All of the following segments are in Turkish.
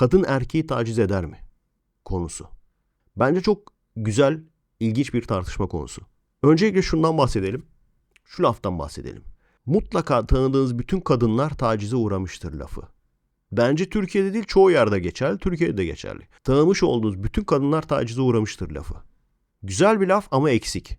kadın erkeği taciz eder mi? Konusu. Bence çok güzel, ilginç bir tartışma konusu. Öncelikle şundan bahsedelim. Şu laftan bahsedelim. Mutlaka tanıdığınız bütün kadınlar tacize uğramıştır lafı. Bence Türkiye'de değil çoğu yerde geçerli, Türkiye'de de geçerli. Tanımış olduğunuz bütün kadınlar tacize uğramıştır lafı. Güzel bir laf ama eksik.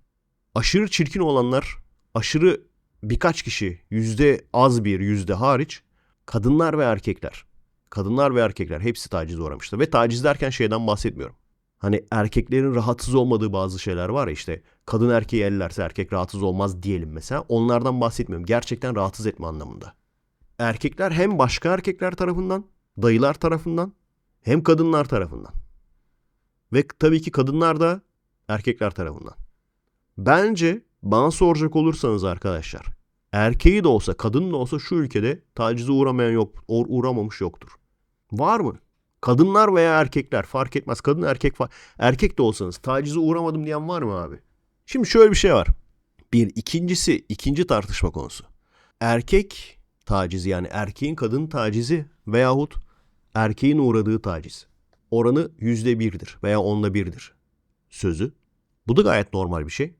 Aşırı çirkin olanlar, aşırı birkaç kişi, yüzde az bir yüzde hariç kadınlar ve erkekler. Kadınlar ve erkekler hepsi tacize uğramıştır. Ve taciz derken şeyden bahsetmiyorum. Hani erkeklerin rahatsız olmadığı bazı şeyler var ya işte kadın erkeği ellerse erkek rahatsız olmaz diyelim mesela. Onlardan bahsetmiyorum. Gerçekten rahatsız etme anlamında. Erkekler hem başka erkekler tarafından, dayılar tarafından hem kadınlar tarafından. Ve tabii ki kadınlar da erkekler tarafından. Bence bana soracak olursanız arkadaşlar erkeği de olsa kadın da olsa şu ülkede tacize uğramayan yok, uğ- uğramamış yoktur. Var mı? Kadınlar veya erkekler fark etmez. Kadın erkek fa- erkek de olsanız tacize uğramadım diyen var mı abi? Şimdi şöyle bir şey var. Bir ikincisi ikinci tartışma konusu. Erkek tacizi yani erkeğin kadın tacizi veyahut erkeğin uğradığı taciz. Oranı yüzde birdir veya onda birdir sözü. Bu da gayet normal bir şey.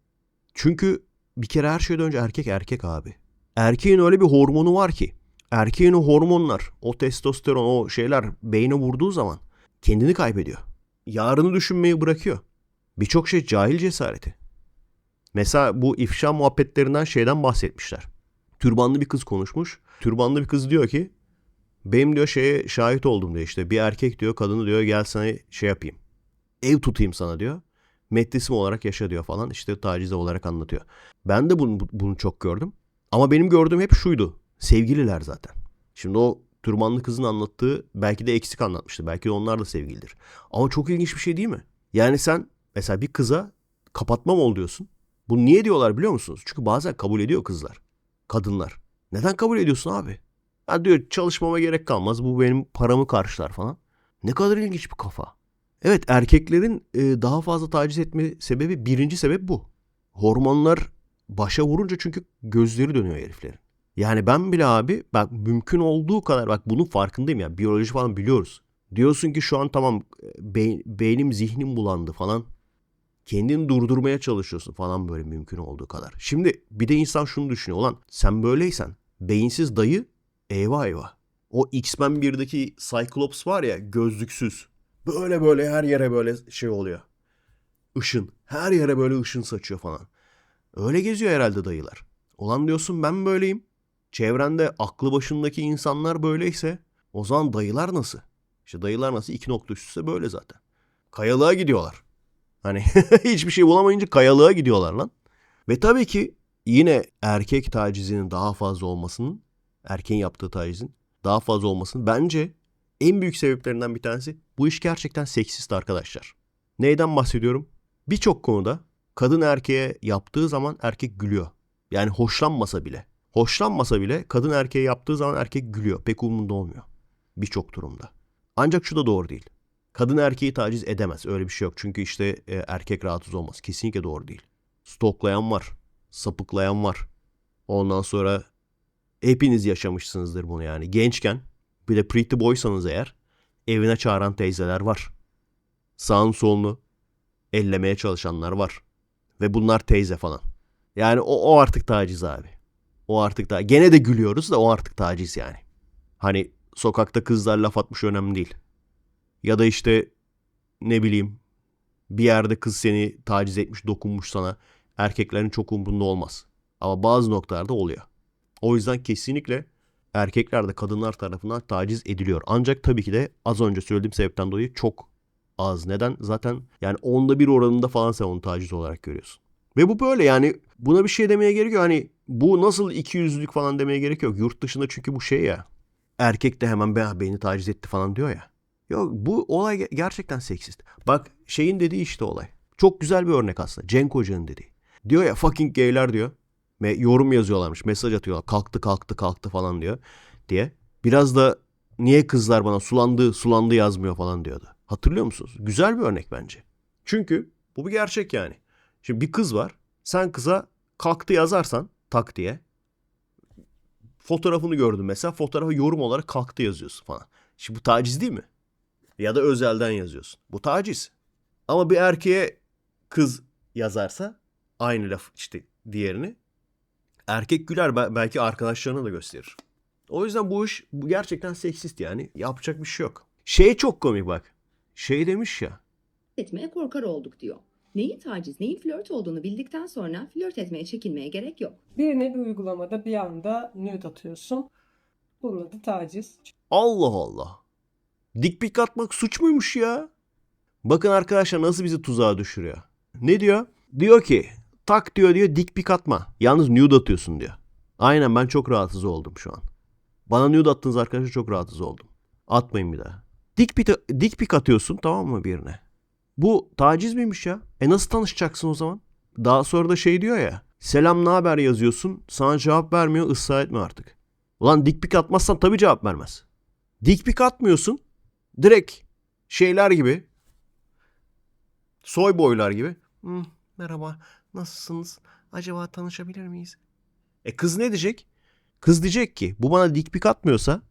Çünkü bir kere her şeyden önce erkek erkek abi. Erkeğin öyle bir hormonu var ki. Erkeğin o hormonlar, o testosteron, o şeyler beyne vurduğu zaman kendini kaybediyor. Yarını düşünmeyi bırakıyor. Birçok şey cahil cesareti. Mesela bu ifşa muhabbetlerinden şeyden bahsetmişler. Türbanlı bir kız konuşmuş. Türbanlı bir kız diyor ki benim diyor şeye şahit oldum diyor işte bir erkek diyor kadını diyor gel sana şey yapayım. Ev tutayım sana diyor. Metlisim olarak yaşa diyor falan işte tacize olarak anlatıyor. Ben de bunu, bunu çok gördüm. Ama benim gördüğüm hep şuydu. Sevgililer zaten. Şimdi o türbanlı kızın anlattığı belki de eksik anlatmıştı. Belki de onlar da sevgilidir. Ama çok ilginç bir şey değil mi? Yani sen mesela bir kıza kapatmam ol diyorsun. Bunu niye diyorlar biliyor musunuz? Çünkü bazen kabul ediyor kızlar. Kadınlar. Neden kabul ediyorsun abi? Ha diyor çalışmama gerek kalmaz. Bu benim paramı karşılar falan. Ne kadar ilginç bir kafa. Evet erkeklerin e, daha fazla taciz etme sebebi birinci sebep bu. Hormonlar başa vurunca çünkü gözleri dönüyor heriflerin. Yani ben bile abi bak mümkün olduğu kadar bak bunun farkındayım ya biyoloji falan biliyoruz. Diyorsun ki şu an tamam be- beynim zihnim bulandı falan. Kendini durdurmaya çalışıyorsun falan böyle mümkün olduğu kadar. Şimdi bir de insan şunu düşünüyor. Ulan sen böyleysen beyinsiz dayı eyvah eyvah. O X-Men 1'deki Cyclops var ya gözlüksüz. Böyle böyle her yere böyle şey oluyor. Işın. Her yere böyle ışın saçıyor falan. Öyle geziyor herhalde dayılar. Ulan diyorsun ben böyleyim. Çevrende aklı başındaki insanlar böyleyse o zaman dayılar nasıl? İşte dayılar nasıl iki nokta üstüse böyle zaten. Kayalığa gidiyorlar. Hani hiçbir şey bulamayınca kayalığa gidiyorlar lan. Ve tabii ki yine erkek tacizinin daha fazla olmasının, erkeğin yaptığı tacizin daha fazla olmasının bence en büyük sebeplerinden bir tanesi bu iş gerçekten seksist arkadaşlar. Neyden bahsediyorum? Birçok konuda kadın erkeğe yaptığı zaman erkek gülüyor. Yani hoşlanmasa bile. Hoşlanmasa bile kadın erkeğe yaptığı zaman erkek gülüyor. Pek umurunda olmuyor. Birçok durumda. Ancak şu da doğru değil. Kadın erkeği taciz edemez. Öyle bir şey yok. Çünkü işte e, erkek rahatsız olmaz. Kesinlikle doğru değil. Stoklayan var. Sapıklayan var. Ondan sonra hepiniz yaşamışsınızdır bunu yani. Gençken bir de pretty boysanız eğer evine çağıran teyzeler var. Sağın solunu ellemeye çalışanlar var. Ve bunlar teyze falan. Yani o, o artık taciz abi. O artık da gene de gülüyoruz da o artık taciz yani. Hani sokakta kızlar laf atmış önemli değil. Ya da işte ne bileyim bir yerde kız seni taciz etmiş, dokunmuş sana. Erkeklerin çok umurunda olmaz. Ama bazı noktalarda oluyor. O yüzden kesinlikle erkekler de kadınlar tarafından taciz ediliyor. Ancak tabii ki de az önce söylediğim sebepten dolayı çok az. Neden? Zaten yani onda bir oranında falan sen onu taciz olarak görüyorsun. Ve bu böyle yani buna bir şey demeye gerek yok. Hani bu nasıl iki yüzlülük falan demeye gerek yok. Yurt dışında çünkü bu şey ya. Erkek de hemen "Be- beni taciz etti falan diyor ya. Yok bu olay ge- gerçekten seksist. Bak şeyin dediği işte olay. Çok güzel bir örnek aslında. Cenk Hoca'nın dediği. Diyor ya fucking gayler diyor. Ve yorum yazıyorlarmış. Mesaj atıyorlar. Kalktı kalktı kalktı falan diyor. Diye. Biraz da niye kızlar bana sulandı sulandı yazmıyor falan diyordu. Hatırlıyor musunuz? Güzel bir örnek bence. Çünkü bu bir gerçek yani. Şimdi bir kız var. Sen kıza kalktı yazarsan tak diye. Fotoğrafını gördün mesela. Fotoğrafa yorum olarak kalktı yazıyorsun falan. Şimdi bu taciz değil mi? Ya da özelden yazıyorsun. Bu taciz. Ama bir erkeğe kız yazarsa aynı laf işte diğerini. Erkek güler be- belki arkadaşlarına da gösterir. O yüzden bu iş bu gerçekten seksist yani. Yapacak bir şey yok. Şey çok komik bak. Şey demiş ya. etmeye korkar olduk diyor. Neyin taciz, neyin flört olduğunu bildikten sonra flört etmeye çekinmeye gerek yok. Birine bir uygulamada bir anda nude atıyorsun. Bunun adı taciz. Allah Allah. Dik pik atmak suç muymuş ya? Bakın arkadaşlar nasıl bizi tuzağa düşürüyor. Ne diyor? Diyor ki tak diyor diyor dik pik atma. Yalnız nude atıyorsun diyor. Aynen ben çok rahatsız oldum şu an. Bana nude attınız arkadaşlar çok rahatsız oldum. Atmayın bir daha. Dik pik, dik pik atıyorsun tamam mı birine? Bu taciz miymiş ya? E nasıl tanışacaksın o zaman? Daha sonra da şey diyor ya. Selam ne haber yazıyorsun. Sana cevap vermiyor ısrar etme artık. Ulan dik pik atmazsan tabii cevap vermez. Dik pik atmıyorsun. Direkt şeyler gibi. Soy boylar gibi. "Hmm, merhaba nasılsınız? Acaba tanışabilir miyiz? E kız ne diyecek? Kız diyecek ki bu bana dik pik atmıyorsa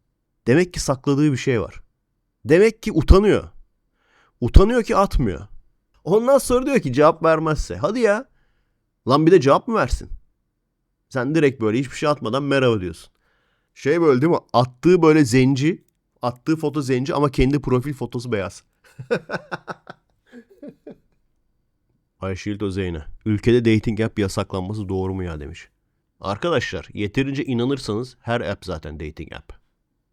demek ki sakladığı bir şey var. Demek ki utanıyor. Utanıyor ki atmıyor. Ondan sonra diyor ki cevap vermezse. Hadi ya. Lan bir de cevap mı versin? Sen direkt böyle hiçbir şey atmadan merhaba diyorsun. Şey böyle değil mi? Attığı böyle zenci. Attığı foto zenci ama kendi profil fotosu beyaz. Ayşil Özeyne. Ülkede dating app yasaklanması doğru mu ya demiş. Arkadaşlar yeterince inanırsanız her app zaten dating app.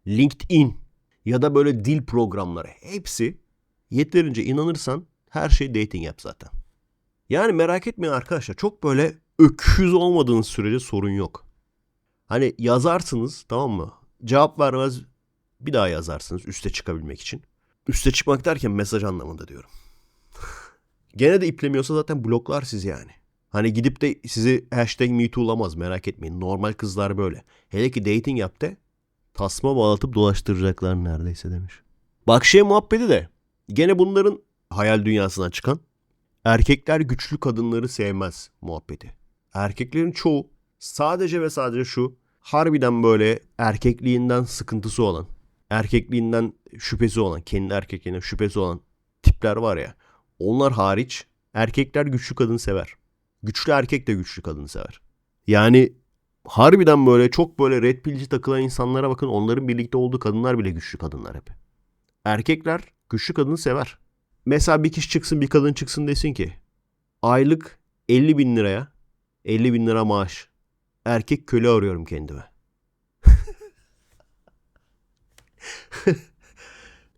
LinkedIn ya da böyle dil programları hepsi yeterince inanırsan her şey dating app zaten. Yani merak etmeyin arkadaşlar çok böyle öküz olmadığınız sürece sorun yok. Hani yazarsınız tamam mı? Cevap vermez bir daha yazarsınız üste çıkabilmek için. Üste çıkmak derken mesaj anlamında diyorum. Gene de iplemiyorsa zaten bloklar sizi yani. Hani gidip de sizi hashtag MeToo'lamaz merak etmeyin. Normal kızlar böyle. Hele ki dating yap de tasma bağlatıp dolaştıracaklar neredeyse demiş. Bak şey muhabbeti de gene bunların hayal dünyasından çıkan erkekler güçlü kadınları sevmez muhabbeti. Erkeklerin çoğu sadece ve sadece şu harbiden böyle erkekliğinden sıkıntısı olan, erkekliğinden şüphesi olan, kendi erkekliğinden şüphesi olan tipler var ya. Onlar hariç erkekler güçlü kadını sever. Güçlü erkek de güçlü kadını sever. Yani harbiden böyle çok böyle red pillci takılan insanlara bakın onların birlikte olduğu kadınlar bile güçlü kadınlar hep. Erkekler güçlü kadını sever. Mesela bir kişi çıksın bir kadın çıksın desin ki aylık 50 bin liraya 50 bin lira maaş erkek köle arıyorum kendime.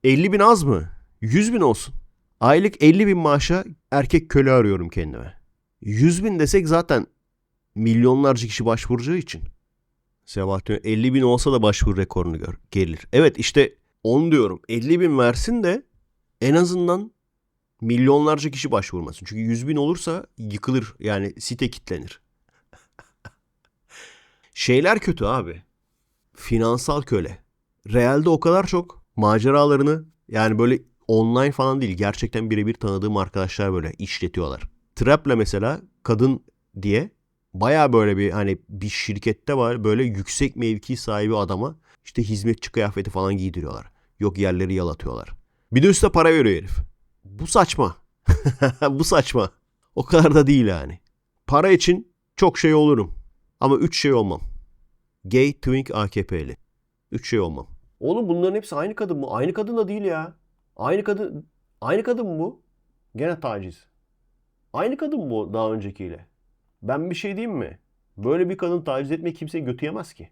50 bin az mı? 100 bin olsun. Aylık 50 bin maaşa erkek köle arıyorum kendime. 100 bin desek zaten milyonlarca kişi başvuracağı için. Sebahattin 50 bin olsa da başvuru rekorunu gör, gelir. Evet işte onu diyorum. 50 bin versin de en azından milyonlarca kişi başvurmasın. Çünkü 100 bin olursa yıkılır. Yani site kitlenir. Şeyler kötü abi. Finansal köle. Realde o kadar çok maceralarını yani böyle online falan değil gerçekten birebir tanıdığım arkadaşlar böyle işletiyorlar. Trap'le mesela kadın diye baya böyle bir hani bir şirkette var böyle yüksek mevki sahibi adama işte hizmetçi kıyafeti falan giydiriyorlar. Yok yerleri yalatıyorlar. Bir de üstüne para veriyor herif. Bu saçma. Bu saçma. O kadar da değil yani. Para için çok şey olurum. Ama üç şey olmam. Gay, twink, AKP'li. Üç şey olmam. Oğlum bunların hepsi aynı kadın mı? Aynı kadın da değil ya. Aynı kadın aynı kadın mı bu? Gene taciz. Aynı kadın mı bu daha öncekiyle? Ben bir şey diyeyim mi? Böyle bir kadın taciz etmeyi kimse götü yemez ki.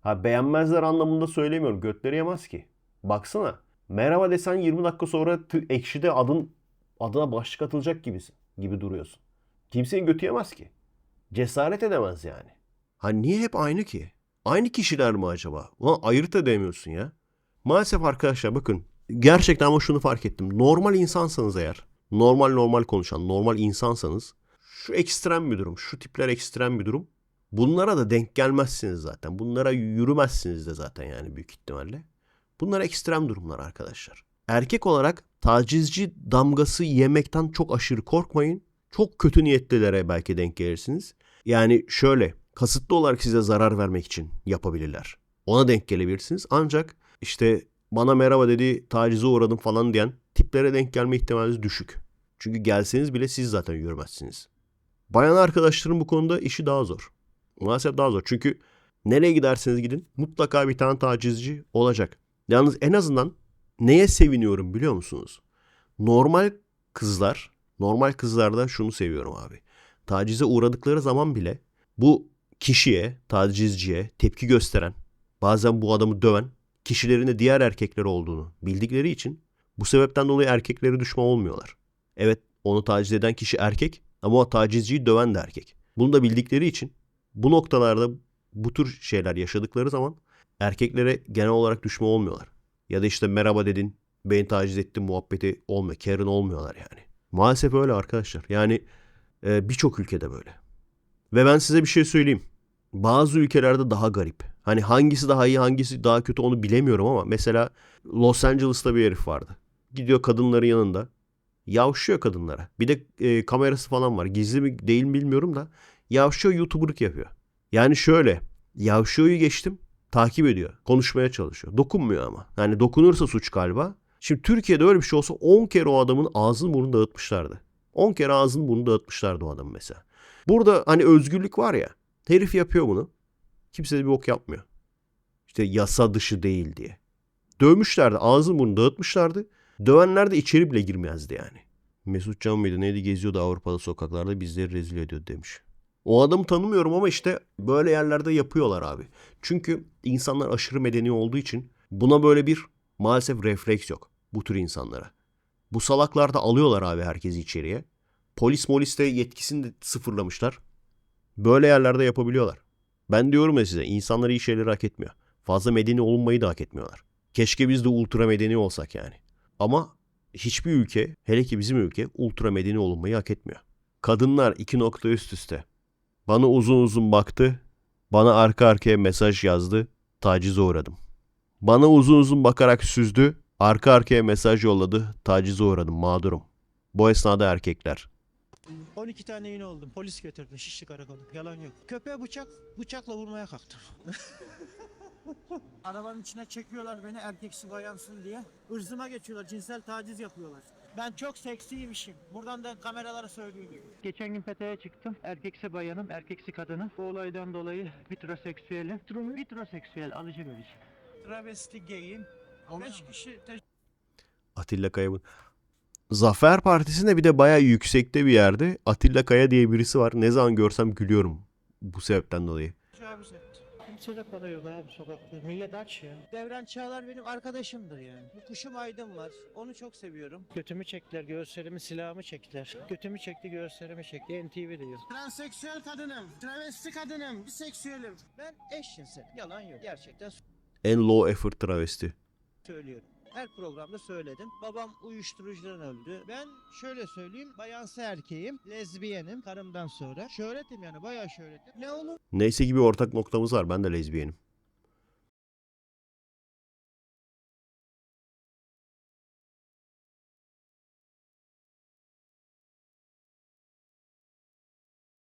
Ha beğenmezler anlamında söylemiyorum. Götleri yemez ki. Baksana. Merhaba desen 20 dakika sonra ekşide adın adına başlık atılacak gibisin. Gibi duruyorsun. Kimsenin götü yemez ki. Cesaret edemez yani. Ha niye hep aynı ki? Aynı kişiler mi acaba? Ulan ayırt edemiyorsun ya. Maalesef arkadaşlar bakın gerçekten ama şunu fark ettim. Normal insansanız eğer, normal normal konuşan, normal insansanız şu ekstrem bir durum, şu tipler ekstrem bir durum. Bunlara da denk gelmezsiniz zaten. Bunlara yürümezsiniz de zaten yani büyük ihtimalle. Bunlar ekstrem durumlar arkadaşlar. Erkek olarak tacizci damgası yemekten çok aşırı korkmayın. Çok kötü niyetlilere belki denk gelirsiniz. Yani şöyle kasıtlı olarak size zarar vermek için yapabilirler. Ona denk gelebilirsiniz. Ancak işte bana merhaba dedi tacize uğradım falan diyen tiplere denk gelme ihtimaliniz düşük. Çünkü gelseniz bile siz zaten yürümezsiniz. Bayan arkadaşlarım bu konuda işi daha zor. Maalesef daha zor. Çünkü nereye giderseniz gidin mutlaka bir tane tacizci olacak. Yalnız en azından neye seviniyorum biliyor musunuz? Normal kızlar, normal kızlarda şunu seviyorum abi. Tacize uğradıkları zaman bile bu kişiye, tacizciye tepki gösteren, bazen bu adamı döven kişilerin de diğer erkekler olduğunu bildikleri için bu sebepten dolayı erkekleri düşman olmuyorlar. Evet onu taciz eden kişi erkek ama o tacizciyi döven de erkek. Bunu da bildikleri için bu noktalarda bu tür şeyler yaşadıkları zaman erkeklere genel olarak düşman olmuyorlar. Ya da işte merhaba dedin, beni taciz ettin muhabbeti olmuyor. Karen olmuyorlar yani. Maalesef öyle arkadaşlar. Yani e, birçok ülkede böyle. Ve ben size bir şey söyleyeyim. Bazı ülkelerde daha garip. Hani hangisi daha iyi hangisi daha kötü onu bilemiyorum ama mesela Los Angeles'ta bir herif vardı. Gidiyor kadınların yanında. Yavşıyor kadınlara. Bir de e, kamerası falan var. Gizli mi değil mi bilmiyorum da. Yavşıyor YouTuber'lık yapıyor. Yani şöyle. Yavşıyor'yu geçtim. Takip ediyor. Konuşmaya çalışıyor. Dokunmuyor ama. Yani dokunursa suç galiba. Şimdi Türkiye'de öyle bir şey olsa 10 kere o adamın ağzını burnunu dağıtmışlardı. 10 kere ağzını burnunu dağıtmışlardı o adamın mesela. Burada hani özgürlük var ya. Herif yapıyor bunu. Kimse de bir bok yapmıyor. İşte yasa dışı değil diye. Dövmüşlerdi. Ağzını burnunu dağıtmışlardı. Dövenler de içeri bile girmezdi yani. Mesut Can mıydı neydi geziyordu Avrupa'da sokaklarda bizleri rezil ediyordu demiş. O adamı tanımıyorum ama işte böyle yerlerde yapıyorlar abi. Çünkü insanlar aşırı medeni olduğu için buna böyle bir maalesef refleks yok bu tür insanlara. Bu salaklar da alıyorlar abi herkesi içeriye. Polis molis de yetkisini de sıfırlamışlar. Böyle yerlerde yapabiliyorlar. Ben diyorum ya size insanlar iyi şeyleri hak etmiyor. Fazla medeni olunmayı da hak etmiyorlar. Keşke biz de ultra medeni olsak yani. Ama hiçbir ülke, hele ki bizim ülke ultra medeni olunmayı hak etmiyor. Kadınlar iki nokta üst üste. Bana uzun uzun baktı, bana arka arkaya mesaj yazdı, tacize uğradım. Bana uzun uzun bakarak süzdü, arka arkaya mesaj yolladı, tacize uğradım, mağdurum. Bu esnada erkekler. 12 tane iğne oldum. Polis getirdi. Şişli karakolu. Yalan yok. Köpeğe bıçak, bıçakla vurmaya kalktım. Arabanın içine çekiyorlar beni erkeksi bayansın diye. Irzıma geçiyorlar. Cinsel taciz yapıyorlar. Ben çok seksiymişim. Buradan da kameralara söylüyorum. Geçen gün FETÖ'ye çıktım. Erkeksi bayanım, erkeksi kadınım. Bu olaydan dolayı bitroseksüelim. Bitroseksüel alıcı verici. Travesti gayim. 5 kişi Atilla Kaya'nın. Zafer Partisi'nde bir de bayağı yüksekte bir yerde Atilla Kaya diye birisi var. Ne zaman görsem gülüyorum bu sebepten dolayı. tecavüz para yok abi sokakta. Millet aç ya. Devran Çağlar benim arkadaşımdır yani. Kuşum Aydın var. Onu çok seviyorum. Götümü çektiler, göğüslerimi, silahımı çektiler. Götümü çekti, göğüslerimi çekti. NTV diyor. Transseksüel kadınım, travesti kadınım, biseksüelim. Ben eşcinsel. Yalan yok. Gerçekten En low effort travesti. söylüyorum. Her programda söyledim. Babam uyuşturucudan öldü. Ben şöyle söyleyeyim. Bayansı erkeğim. Lezbiyenim. Karımdan sonra. Şöhretim yani bayağı şöhretim. Ne olur Neyse ki bir ortak noktamız var. Ben de lezbiyenim.